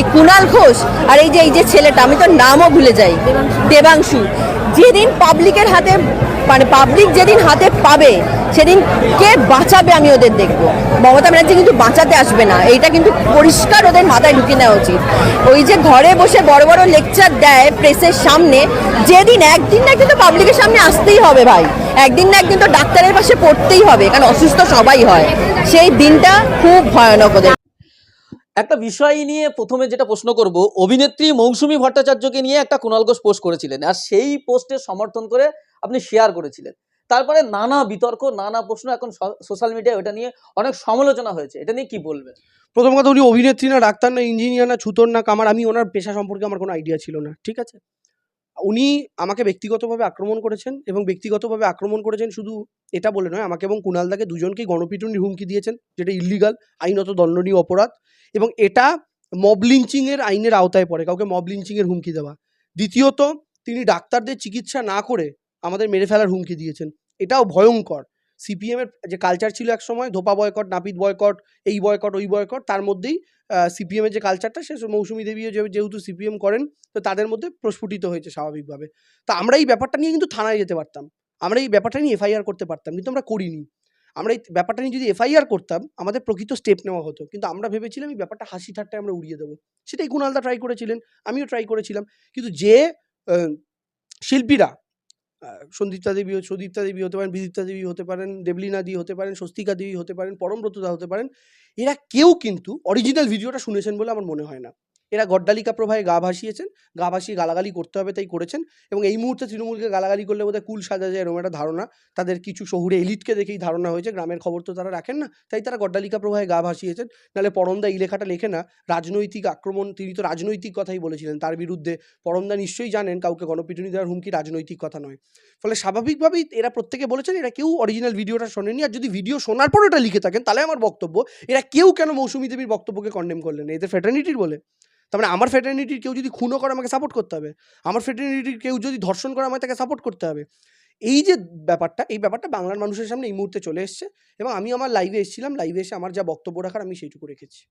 এই কুণাল ঘোষ আর এই যে এই যে ছেলেটা, আমি তো নামও ভুলে যাই, দেবাংশু। যেদিন পাবলিকের হাতে মানে পাবলিক যেদিন হাতে পাবে, সেদিন কে বাঁচাবে আমি ওদের দেখব। মমতা ব্যানার্জি কিন্তু বাঁচাতে আসবে না, এইটা কিন্তু পরিষ্কার ওদের মাথায় ঢুকিয়ে নেওয়া উচিত। ওই যে ঘরে বসে বড় বড় লেকচার দেয় প্রেসের সামনে, যেদিন, একদিন না কিন্তু পাবলিকের সামনে আসতেই হবে ভাই। একদিন না একদিন তো ডাক্তারের পাশে পড়তেই হবে, কারণ অসুস্থ সবাই হয়। সেই দিনটা খুব ভয়ানক ওদের। একটা বিষয় নিয়ে প্রথমে যেটা প্রশ্ন করব, অভিনেত্রী মৌসুমী ভট্টাচার্যকে নিয়ে একটা কুণাল ঘোষ পোস্ট করেছিলেন আর সেই পোস্টের সমর্থন করে আপনি শেয়ার করেছিলেন। তারপরে নানা বিতর্ক, নানা প্রশ্ন এখন সোশ্যাল মিডিয়ায় ওটা নিয়ে অনেক সমালোচনা হয়েছে। এটা নিয়ে কি বলবেন? প্রথম কথা উনি অভিনেত্রী না, ডাক্তার না ইঞ্জিনিয়ার না, ছুতর না, কামার, আমি ওনার পেশা সম্পর্কে আমার কোনো আইডিয়া ছিল না, ঠিক আছে? উনি আমাকে ব্যক্তিগতভাবে আক্রমণ করেছেন এবং ব্যক্তিগতভাবে আক্রমণ করেছেন শুধু এটা বলে নয়, আমাকে এবং কুণালদাকে দুজনকেই গণপিটুনির হুমকি দিয়েছেন, যেটা ইলিগাল আইনত দণ্ডনীয় অপরাধ এবং এটা মব লিঞ্চিংয়ের আইনের আওতায় পড়ে, কাউকে মব লিঞ্চিংয়ের হুমকি দেওয়া। দ্বিতীয়ত, তিনি ডাক্তারদের চিকিৎসা না করে আমাদের মেরে ফেলার হুমকি দিয়েছেন। এটাও ভয়ঙ্কর। সিপিএমের যে কালচার ছিল এক সময়, ধোপা বয়কট নাপিত বয়কট এই বয়কট ওই বয়কট তার মধ্যেই সিপিএমের যে কালচারটা সে মৌসুমী দেবীও যেহেতু সিপিএম করেন, তো তাদের মধ্যে প্রস্ফুটিত হয়েছে স্বাভাবিকভাবে। তা আমরা এই ব্যাপারটা নিয়ে কিন্তু থানায় যেতে পারতাম। আমরা এই ব্যাপারটা নিয়ে এফআইআর করতে পারতাম, কিন্তু আমরা করিনি। আমরা এই ব্যাপারটা নিয়ে যদি এফআইআর করতাম, আমাদের প্রকৃত স্টেপ নেওয়া হতো। কিন্তু আমরা ভেবেছিলাম এই ব্যাপারটা হাসি ঠাট্টায় আমরা উড়িয়ে দেবো। সেটাই কুণালদা ট্রাই করেছিলেন, আমিও ট্রাই করেছিলাম। কিন্তু যে শিল্পীরা সন্দীপ্তা দেবী সুদীপ্তা দেবী হতে পারেন, বিদীপ্তা দেবী হতে পারেন, দেবলীনা দি হতে পারেন, স্বস্তিকা দেবী হতে পারেন, পরমব্রতদা হতে পারেন, এরা কেউ কিন্তু অরিজিনাল ভিডিওটা শুনেছেন বলে আমার মনে হয় না। এরা গড্ডালিকা প্রভায় গা ভাসিয়েছেন, গা ভাসিয়ে গালাগালি করতে হবে তাই করেছেন এবং এই মুহূর্তে তৃণমূলকে গালাগালি করলে বোধহয় কুল সাজা যায় এরকম একটা ধারণা। তাদের কিছু শহুরে এলিটকে দেখেই ধারণা হয়েছে, গ্রামের খবর তো তারা রাখেন না, তাই তারা গড্ডালিকা প্রভায় গা ভাসিয়েছেন। নাহলে পরমদা এই লেখাটা লেখে না, রাজনৈতিক আক্রমণ, তিনি তো রাজনৈতিক কথাই বলেছিলেন, তার বিরুদ্ধে পরমদা নিশ্চয়ই জানেন কাউকে গণপিটুনি দেওয়ার হুমকি রাজনৈতিক কথা নয়। ফলে স্বাভাবিকভাবেই এরা প্রত্যেকে বলেছেন, এরা কেউ অরিজিনাল ভিডিওটা শোনেনি আর যদি ভিডিও শোনার পর ওটা লিখে থাকেন, তাহলে আমার বক্তব্য, এরা কেউ কেন মৌসুমী দেবীর বক্তব্যকে কন্ডেম করলেন এদের ফ্যাটার্নিটির বলে। তার মানে আমার ফ্যাটার্নিটির কেউ যদি খুনও করে, আমাকে সাপোর্ট করতে হবে। আমার ফ্যাটার্নিটির কেউ যদি ধর্ষণ করে আমাকে তাকে সাপোর্ট করতে হবে। এই যে ব্যাপারটা, এই ব্যাপারটা বাংলার মানুষের সামনে এই মুহূর্তে চলে এসছে এবং আমি আমার লাইভে এসেছিলাম। লাইভে এসে আমার যা বক্তব্য রাখার আমি সেইটুকু রেখেছি।